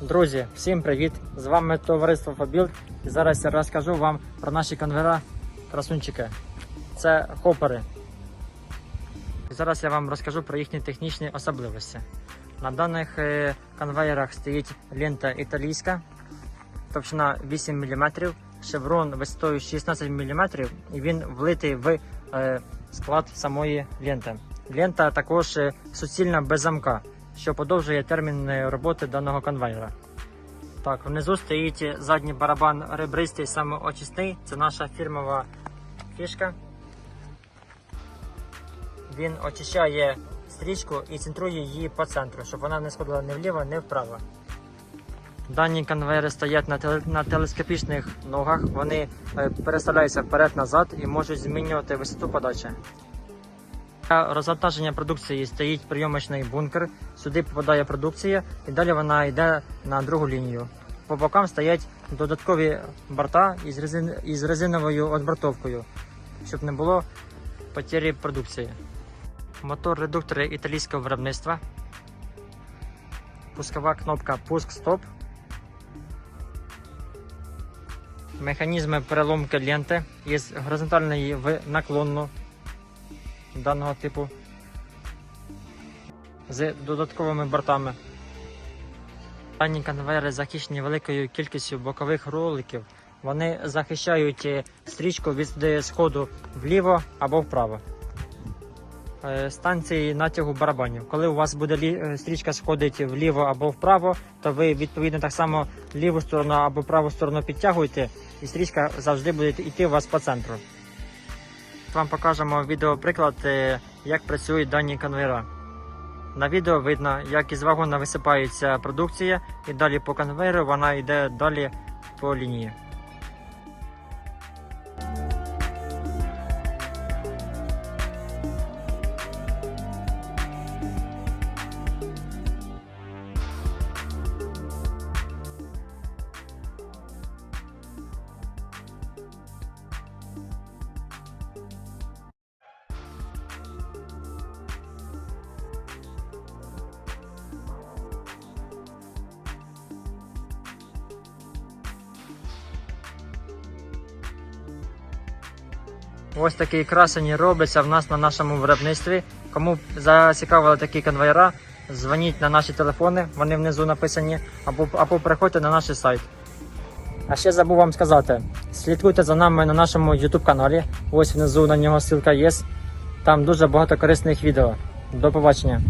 Друзі, всім привіт! З вами товариство Фабілд. І зараз я розкажу вам про наші конвейера красунчики. Це хопери. І зараз я вам розкажу про їхні технічні особливості. На даних е, конвейерах стоїть лента італійська, товщина 8 мм, шеврон висотою 16 мм і він влитий в е, склад самої ленти. Лента також е, суцільна без замка, що подовжує термін роботи даного конвейера. Так, внизу стоїть задній барабан ребристий самоочисний. Це наша фірмова фішка. Він очищає стрічку і центрує її по центру, щоб вона не сходила ні вліво, ні вправо. Дані конвейери стоять на, теле- на телескопічних ногах, вони е, переставляються вперед-назад і можуть змінювати висоту подачі. Для розвантаження продукції стоїть прийомочний бункер. Сюди попадає продукція і далі вона йде на другу лінію. По бокам стоять додаткові борта із, резин... із резиновою отбортовкою, щоб не було потері продукції. Мотор редуктори італійського виробництва. Пускова кнопка пуск-стоп. Механізми переломки ленти із горизонтальної в наклонну даного типу з додатковими бортами. Дані конвейери захищені великою кількістю бокових роликів. Вони захищають е, стрічку від е, сходу вліво або вправо. Е, Станції натягу барабанів. Коли у вас буде стрічка сходить вліво або вправо, то ви відповідно так само ліву сторону або праву сторону підтягуєте, і стрічка завжди буде йти у вас по центру. Вам покажемо відеоприклад, приклад, як працюють дані конвейера. На відео видно, як із вагона висипається продукція, і далі по конвейеру вона йде далі по лінії. Ось такі красені робляться в нас на нашому виробництві. Кому зацікавили такі конвейера, дзвоніть на наші телефони, вони внизу написані, або, або приходьте на наш сайт. А ще забув вам сказати: слідкуйте за нами на нашому YouTube каналі. Ось внизу на нього ссылка є. Там дуже багато корисних відео. До побачення.